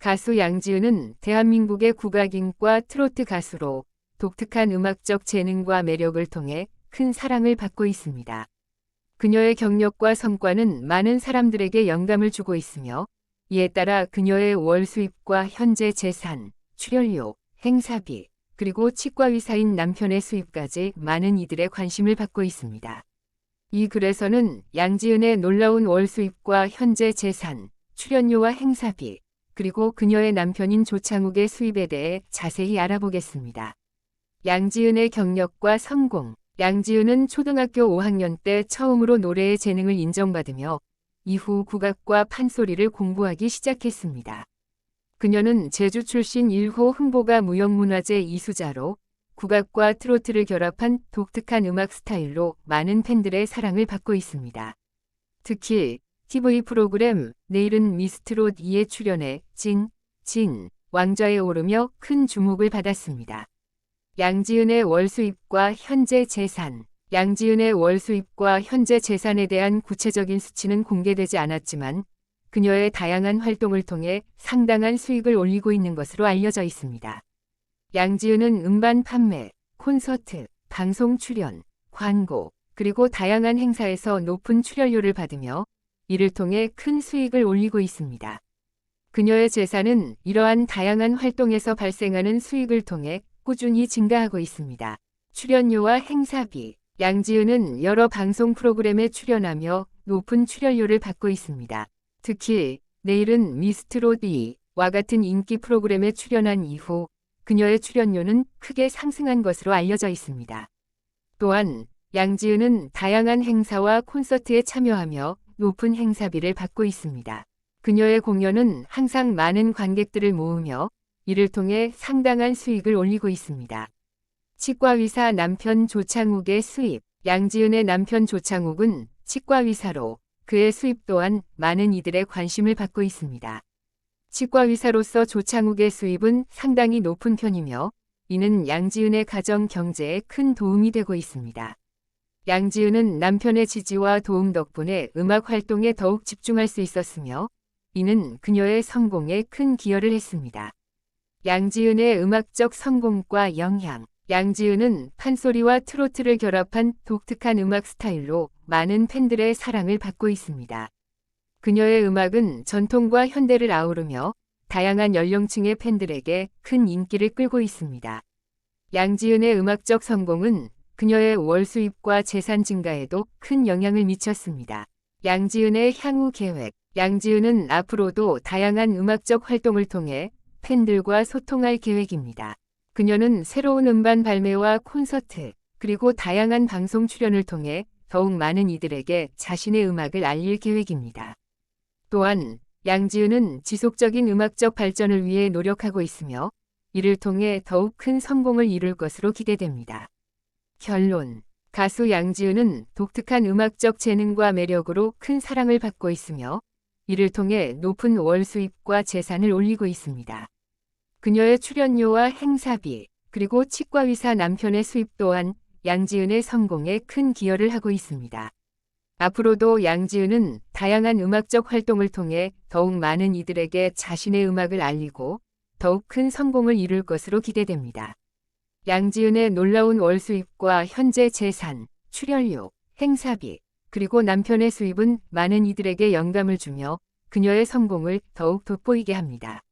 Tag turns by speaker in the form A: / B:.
A: 가수 양지은은 대한민국의 국악인과 트로트 가수로 독특한 음악적 재능과 매력을 통해 큰 사랑을 받고 있습니다. 그녀의 경력과 성과는 많은 사람들에게 영감을 주고 있으며 이에 따라 그녀의 월 수입과 현재 재산, 출연료, 행사비, 그리고 치과 의사인 남편의 수입까지 많은 이들의 관심을 받고 있습니다. 이 글에서는 양지은의 놀라운 월 수입과 현재 재산, 출연료와 행사비, 그리고 그녀의 남편인 조창욱의 수입에 대해 자세히 알아보겠습니다. 양지은의 경력과 성공 양지은은 초등학교 5학년 때 처음으로 노래의 재능을 인정받으며 이후 국악과 판소리를 공부하기 시작했습니다. 그녀는 제주 출신 1호 흥보가 무형문화재 이수자로 국악과 트로트를 결합한 독특한 음악 스타일로 많은 팬들의 사랑을 받고 있습니다. 특히 TV 프로그램 내일은 미스트롯 2에 출연해 진, 진, 왕좌에 오르며 큰 주목을 받았습니다. 양지은의 월 수입과 현재 재산 양지은의 월 수입과 현재 재산에 대한 구체적인 수치는 공개되지 않았지만 그녀의 다양한 활동을 통해 상당한 수익을 올리고 있는 것으로 알려져 있습니다. 양지은은 음반 판매, 콘서트, 방송 출연, 광고, 그리고 다양한 행사에서 높은 출연료를 받으며 이를 통해 큰 수익을 올리고 있습니다. 그녀의 재산은 이러한 다양한 활동에서 발생하는 수익을 통해 꾸준히 증가하고 있습니다. 출연료와 행사비 양지은은 여러 방송 프로그램에 출연하며 높은 출연료를 받고 있습니다. 특히 내일은 미스트롯 2와 같은 인기 프로그램에 출연한 이후 그녀의 출연료는 크게 상승한 것으로 알려져 있습니다. 또한 양지은은 다양한 행사와 콘서트에 참여하며 높은 행사비를 받고 있습니다. 그녀의 공연은 항상 많은 관객들을 모으며 이를 통해 상당한 수익을 올리고 있습니다. 치과의사 남편 조창욱의 수입 양지은의 남편 조창욱은 치과의사로 그의 수입 또한 많은 이들의 관심을 받고 있습니다. 치과의사로서 조창욱의 수입은 상당히 높은 편이며 이는 양지은의 가정 경제에 큰 도움이 되고 있습니다. 양지은은 남편의 지지와 도움 덕분에 음악 활동에 더욱 집중할 수 있었으며 이는 그녀의 성공에 큰 기여를 했습니다. 양지은의 음악적 성공과 영향 양지은은 판소리와 트로트를 결합한 독특한 음악 스타일로 많은 팬들의 사랑을 받고 있습니다. 그녀의 음악은 전통과 현대를 아우르며 다양한 연령층의 팬들에게 큰 인기를 끌고 있습니다. 양지은의 음악적 성공은 그녀의 월 수입과 재산 증가에도 큰 영향을 미쳤습니다. 양지은의 향후 계획 양지은은 앞으로도 다양한 음악적 활동을 통해 팬들과 소통할 계획입니다. 그녀는 새로운 음반 발매와 콘서트, 그리고 다양한 방송 출연을 통해 더욱 많은 이들에게 자신의 음악을 알릴 계획입니다. 또한 양지은은 지속적인 음악적 발전을 위해 노력하고 있으며 이를 통해 더욱 큰 성공을 이룰 것으로 기대됩니다. 결론 가수 양지은은 독특한 음악적 재능과 매력으로 큰 사랑을 받고 있으며 이를 통해 높은 월 수입과 재산을 올리고 있습니다. 그녀의 출연료와 행사비 그리고 치과의사 남편의 수입 또한 양지은의 성공에 큰 기여를 하고 있습니다. 앞으로도 양지은은 다양한 음악적 활동을 통해 더욱 많은 이들에게 자신의 음악을 알리고 더욱 큰 성공을 이룰 것으로 기대됩니다. 양지은의 놀라운 월 수입과 현재 재산, 출연료, 행사비, 그리고 남편의 수입은 많은 이들에게 영감을 주며 그녀의 성공을 더욱 돋보이게 합니다.